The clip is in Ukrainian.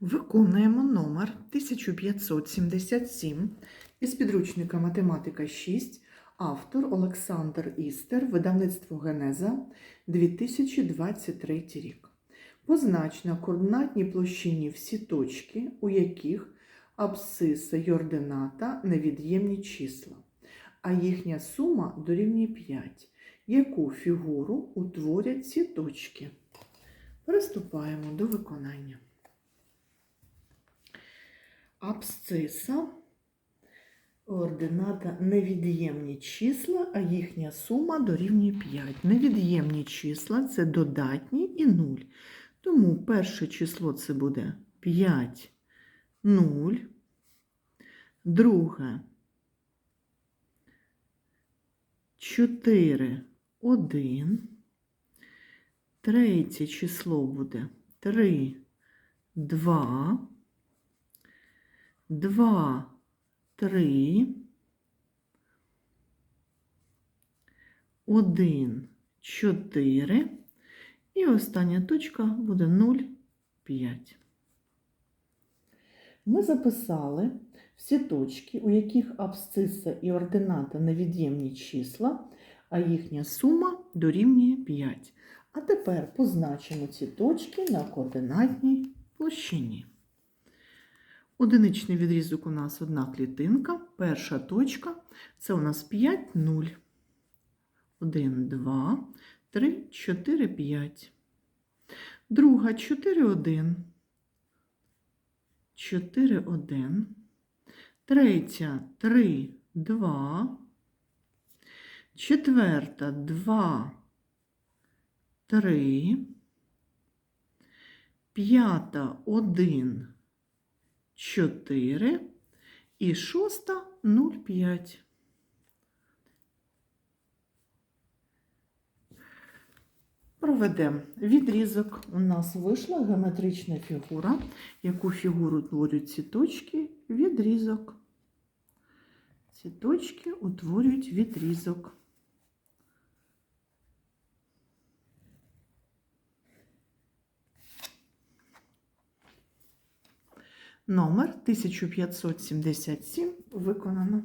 Виконуємо номер 1577 із підручника Математика 6, автор Олександр Істер, видавництво Генеза 2023 рік. Познач на координатній площині всі точки, у яких абсциса й ордината невід'ємні числа, а їхня сума дорівнює 5. Яку фігуру утворять ці точки? Приступаємо до виконання. Абсциса ордината невід'ємні числа, а їхня сума дорівнює 5. Невід'ємні числа це додатні і 0. Тому перше число це буде 5, 0. Друге 4, 1. Третє число буде 3, 2. 2, 3, 1, 4. І остання точка буде 0, 5. Ми записали всі точки, у яких абсциса і ордината невід'ємні числа, а їхня сума дорівнює 5. А тепер позначимо ці точки на координатній площині. Одиничний відрізок у нас одна клітинка. Перша точка це у нас 5, 0. 1, 2, 3, 4, 5. Друга 4, 1. 4, 1. Третя 3, 2. Четверта 2, 3. П'ята 1. 4 і шоста 0,5. Проведемо відрізок. У нас вийшла геометрична фігура. Яку фігуру утворюють ці точки? Відрізок. Ці точки утворюють відрізок. Номер 1577 виконано.